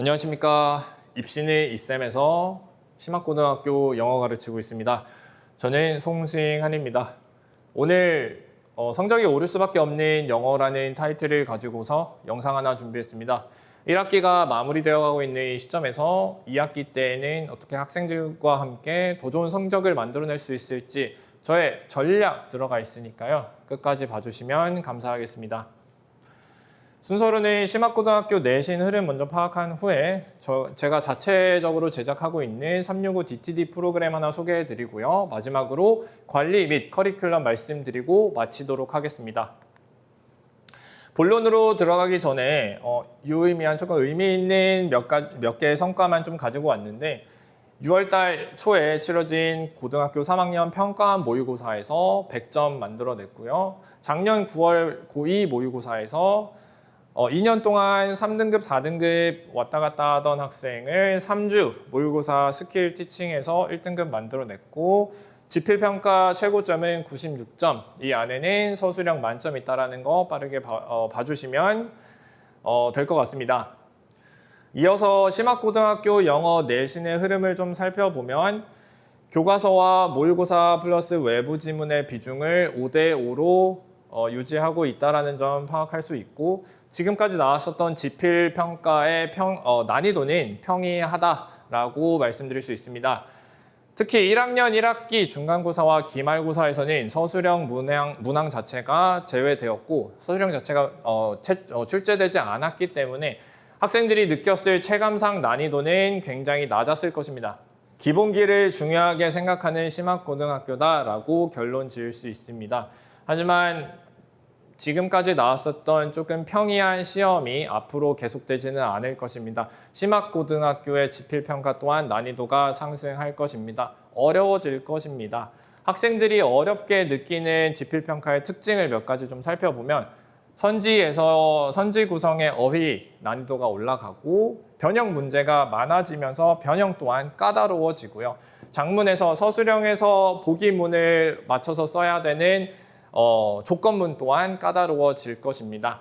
안녕하십니까. 입신의 이쌤에서 심학고등학교 영어 가르치고 있습니다. 저는 송승한입니다. 오늘 어, 성적이 오를 수밖에 없는 영어라는 타이틀을 가지고서 영상 하나 준비했습니다. 1학기가 마무리되어 가고 있는 이 시점에서 2학기 때에는 어떻게 학생들과 함께 더 좋은 성적을 만들어낼 수 있을지 저의 전략 들어가 있으니까요. 끝까지 봐주시면 감사하겠습니다. 순서로는 심학고등학교 내신 흐름 먼저 파악한 후에 저, 제가 자체적으로 제작하고 있는 365 DTD 프로그램 하나 소개해 드리고요. 마지막으로 관리 및 커리큘럼 말씀드리고 마치도록 하겠습니다. 본론으로 들어가기 전에 어, 유의미한 조금 의미 있는 몇, 가, 몇 개의 성과만 좀 가지고 왔는데 6월달 초에 치러진 고등학교 3학년 평가원 모의고사에서 100점 만들어냈고요. 작년 9월 고2 모의고사에서 어, 2년 동안 3등급, 4등급 왔다 갔다 하던 학생을 3주 모의고사 스킬 티칭에서 1등급 만들어냈고 지필평가 최고점은 96점. 이 안에는 서술형 만점 있다라는 거 빠르게 봐, 어, 봐주시면 어, 될 것 같습니다. 이어서 심학고등학교 영어 내신의 흐름을 좀 살펴보면 교과서와 모의고사 플러스 외부 지문의 비중을 5대5로 어, 유지하고 있다라는 점 파악할 수 있고 지금까지 나왔었던 지필 평가의 평, 어, 난이도는 평이하다라고 말씀드릴 수 있습니다. 특히 1학년 1학기 중간고사와 기말고사에서는 서술형 문항, 문항 자체가 제외되었고 서술형 자체가 어, 채, 어, 출제되지 않았기 때문에 학생들이 느꼈을 체감상 난이도는 굉장히 낮았을 것입니다. 기본기를 중요하게 생각하는 심학고등학교다라고 결론 지을 수 있습니다. 하지만 지금까지 나왔었던 조금 평이한 시험이 앞으로 계속되지는 않을 것입니다. 심학고등학교의 지필평가 또한 난이도가 상승할 것입니다. 어려워질 것입니다. 학생들이 어렵게 느끼는 지필평가의 특징을 몇 가지 좀 살펴보면 선지에서 선지 구성의 어휘 난이도가 올라가고 변형 문제가 많아지면서 변형 또한 까다로워지고요. 장문에서 서술형에서 보기문을 맞춰서 써야 되는 어, 조건문 또한 까다로워질 것입니다.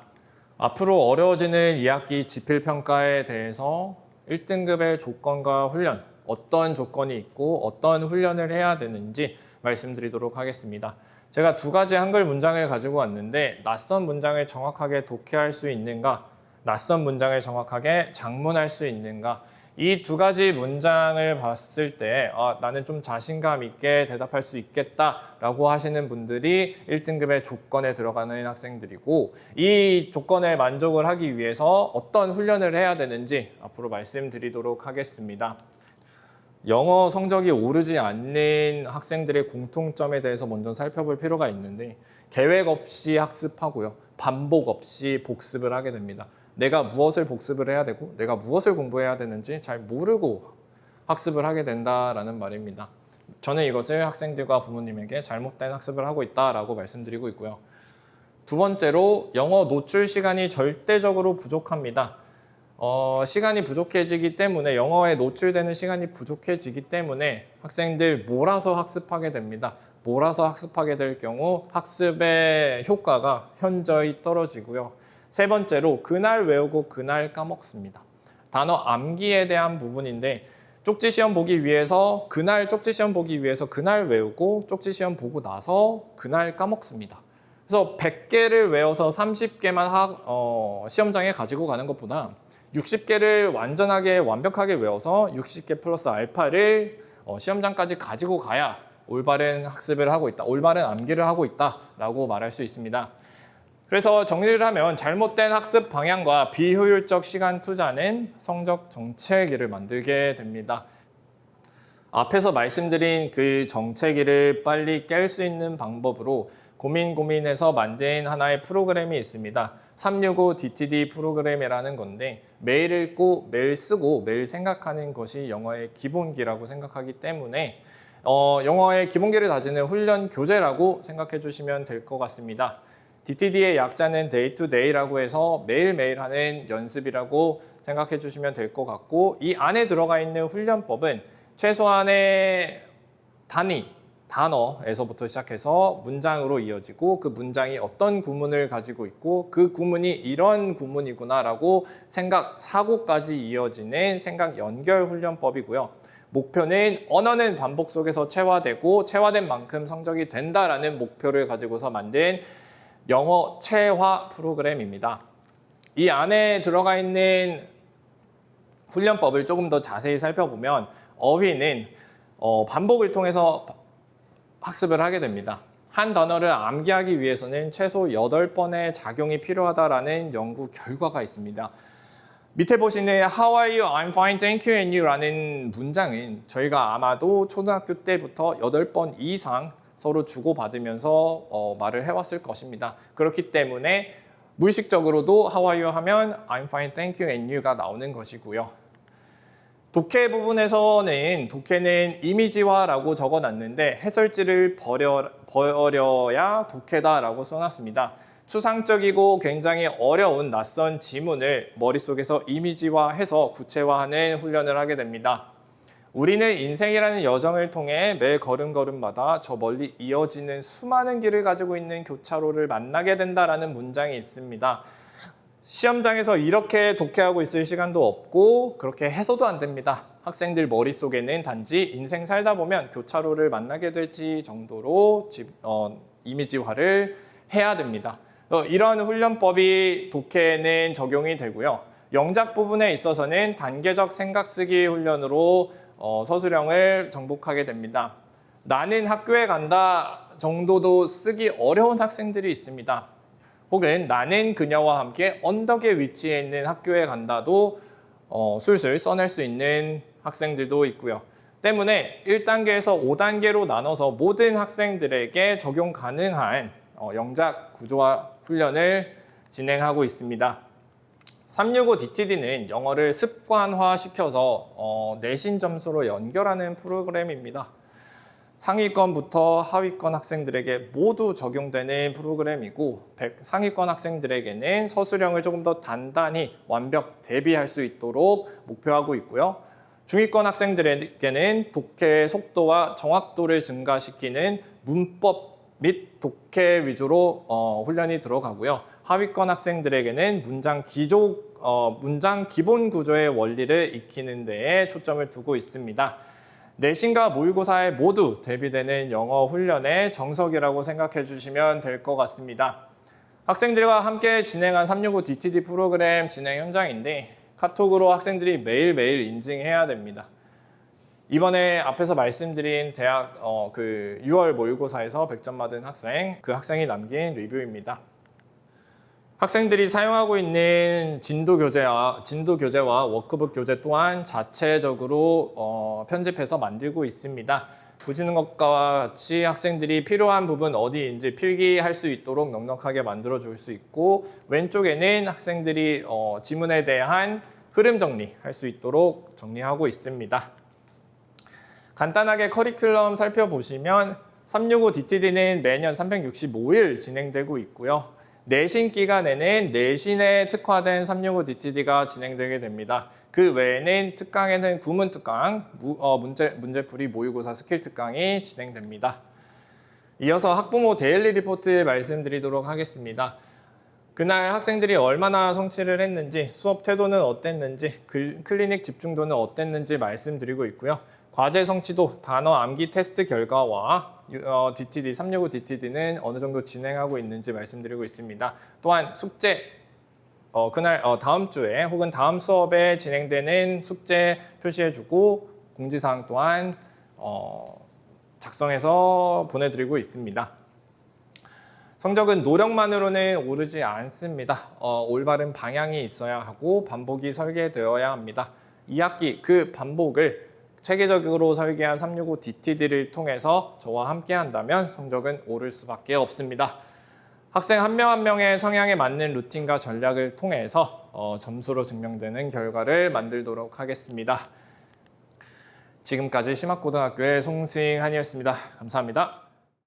앞으로 어려워지는 2학기 지필평가에 대해서 1등급의 조건과 훈련, 어떤 조건이 있고 어떤 훈련을 해야 되는지 말씀드리도록 하겠습니다. 제가 두 가지 한글 문장을 가지고 왔는데 낯선 문장을 정확하게 독해할 수 있는가, 낯선 문장을 정확하게 장문할 수 있는가, 이 두 가지 문장을 봤을 때 아, 나는 좀 자신감 있게 대답할 수 있겠다라고 하시는 분들이 1등급의 조건에 들어가는 학생들이고 이 조건에 만족을 하기 위해서 어떤 훈련을 해야 되는지 앞으로 말씀드리도록 하겠습니다. 영어 성적이 오르지 않는 학생들의 공통점에 대해서 먼저 살펴볼 필요가 있는데 계획 없이 학습하고요. 반복 없이 복습을 하게 됩니다. 내가 무엇을 복습을 해야 되고 내가 무엇을 공부해야 되는지 잘 모르고 학습을 하게 된다라는 말입니다. 저는 이것을 학생들과 부모님에게 잘못된 학습을 하고 있다라고 말씀드리고 있고요. 두 번째로 영어 노출 시간이 절대적으로 부족합니다. 어, 시간이 부족해지기 때문에 영어에 노출되는 시간이 부족해지기 때문에 학생들 몰아서 학습하게 됩니다. 몰아서 학습하게 될 경우 학습의 효과가 현저히 떨어지고요. 세 번째로 그날 외우고 그날 까먹습니다. 단어 암기에 대한 부분인데 쪽지 시험 보기 위해서 그날 쪽지 시험 보기 위해서 그날 외우고 쪽지 시험 보고 나서 그날 까먹습니다. 그래서 100개를 외워서 30개만 하, 어, 시험장에 가지고 가는 것보다 60개를 완전하게 완벽하게 외워서 60개 플러스 알파를 어, 시험장까지 가지고 가야 올바른 학습을 하고 있다. 올바른 암기를 하고 있다라고 말할 수 있습니다. 그래서 정리를 하면 잘못된 학습 방향과 비효율적 시간 투자는 성적 정체기를 만들게 됩니다. 앞에서 말씀드린 그 정체기를 빨리 깰 수 있는 방법으로 고민 고민해서 만든 하나의 프로그램이 있습니다. 365 DTD 프로그램이라는 건데 매일 읽고 매일 쓰고 매일 생각하는 것이 영어의 기본기라고 생각하기 때문에 어, 영어의 기본기를 다지는 훈련 교재라고 생각해 주시면 될 것 같습니다. DTD의 약자는 데이 투 데이라고 해서 매일매일 하는 연습이라고 생각해 주시면 될 것 같고 이 안에 들어가 있는 훈련법은 최소한의 단위 단어에서부터 시작해서 문장으로 이어지고 그 문장이 어떤 구문을 가지고 있고 그 구문이 이런 구문이구나라고 생각 사고까지 이어지는 생각 연결 훈련법이고요. 목표는 언어는 반복 속에서 체화되고 체화된 만큼 성적이 된다라는 목표를 가지고서 만든 영어 체화 프로그램입니다. 이 안에 들어가 있는 훈련법을 조금 더 자세히 살펴보면 어휘는 어, 반복을 통해서 학습을 하게 됩니다. 한 단어를 암기하기 위해서는 최소 8번의 작용이 필요하다라는 연구 결과가 있습니다. 밑에 보시는 How are you? I'm fine, thank you, and you 라는 문장은 저희가 아마도 초등학교 때부터 8번 이상 서로 주고받으면서 어, 말을 해왔을 것입니다. 그렇기 때문에 무의식적으로도 How are you? 하면 I'm fine, thank you, and you가 나오는 것이고요. 독해 부분에서는 독해는 이미지화라고 적어놨는데 해설지를 버려, 버려야 독해다라고 써놨습니다. 추상적이고 굉장히 어려운 낯선 지문을 머릿속에서 이미지화해서 구체화하는 훈련을 하게 됩니다. 우리는 인생이라는 여정을 통해 매 걸음걸음마다 저 멀리 이어지는 수많은 길을 가지고 있는 교차로를 만나게 된다라는 문장이 있습니다. 시험장에서 이렇게 독해하고 있을 시간도 없고 그렇게 해서도 안 됩니다. 학생들 머릿속에는 단지 인생 살다 보면 교차로를 만나게 되지 정도로 집- 어, 이미지화를 해야 됩니다. 어, 이런 훈련법이 독해는 적용이 되고요. 영작 부분에 있어서는 단계적 생각 쓰기 훈련으로 어, 서술형을 정복하게 됩니다. 나는 학교에 간다 정도도 쓰기 어려운 학생들이 있습니다. 혹은 나는 그녀와 함께 언덕에 위치해 있는 학교에 간다도 어, 술술 써낼 수 있는 학생들도 있고요. 때문에 1단계에서 5단계로 나눠서 모든 학생들에게 적용 가능한 어, 영작 구조화 훈련을 진행하고 있습니다. 365DTD는 영어를 습관화 시켜서 어, 내신 점수로 연결하는 프로그램입니다. 상위권부터 하위권 학생들에게 모두 적용되는 프로그램이고 백- 상위권 학생들에게는 서술형을 조금 더 단단히 완벽 대비할 수 있도록 목표하고 있고요. 중위권 학생들에게는 독해 속도와 정확도를 증가시키는 문법 및 독해 위주로 어, 훈련이 들어가고요. 하위권 학생들에게는 문장 기조, 어, 문장 기본 구조의 원리를 익히는 데에 초점을 두고 있습니다. 내신과 모의고사에 모두 대비되는 영어 훈련의 정석이라고 생각해 주시면 될 것 같습니다. 학생들과 함께 진행한 365 DTD 프로그램 진행 현장인데 카톡으로 학생들이 매일매일 인증해야 됩니다. 이번에 앞에서 말씀드린 대학 어, 그 6월 모의고사에서 100점 받은 학생, 그 학생이 남긴 리뷰입니다. 학생들이 사용하고 있는 진도 교재와 진도 교재와 워크북 교재 또한 자체적으로 어, 편집해서 만들고 있습니다. 보시는 것과 같이 학생들이 필요한 부분 어디인지 필기할 수 있도록 넉넉하게 만들어 줄 수 있고 왼쪽에는 학생들이 어, 지문에 대한 흐름 정리할 수 있도록 정리하고 있습니다. 간단하게 커리큘럼 살펴보시면 365 DTD는 매년 365일 진행되고 있고요. 내신 기간에는 내신에 특화된 365 DTD가 진행되게 됩니다. 그 외에는 특강에는 구문 특강, 무- 어, 문제, 문제풀이 모의고사 스킬 특강이 진행됩니다. 이어서 학부모 데일리 리포트 말씀드리도록 하겠습니다. 그날 학생들이 얼마나 성취를 했는지, 수업 태도는 어땠는지, 글- 클리닉 집중도는 어땠는지 말씀드리고 있고요. 과제 성취도, 단어 암기 테스트 결과와 어, DTD, 365 DTD는 어느 정도 진행하고 있는지 말씀드리고 있습니다. 또한 숙제, 어, 그날 어, 다음 주에 혹은 다음 수업에 진행되는 숙제 표시해주고 공지사항 또한 어, 작성해서 보내드리고 있습니다. 성적은 노력만으로는 오르지 않습니다. 어, 올바른 방향이 있어야 하고 반복이 설계되어야 합니다. 2학기 그 반복을 체계적으로 설계한 365 DTD를 통해서 저와 함께 한다면 성적은 오를 수밖에 없습니다. 학생 한 명 한 명의 성향에 맞는 루틴과 전략을 통해서 어, 점수로 증명되는 결과를 만들도록 하겠습니다. 지금까지 심학고등학교의 송승한이었습니다. 감사합니다.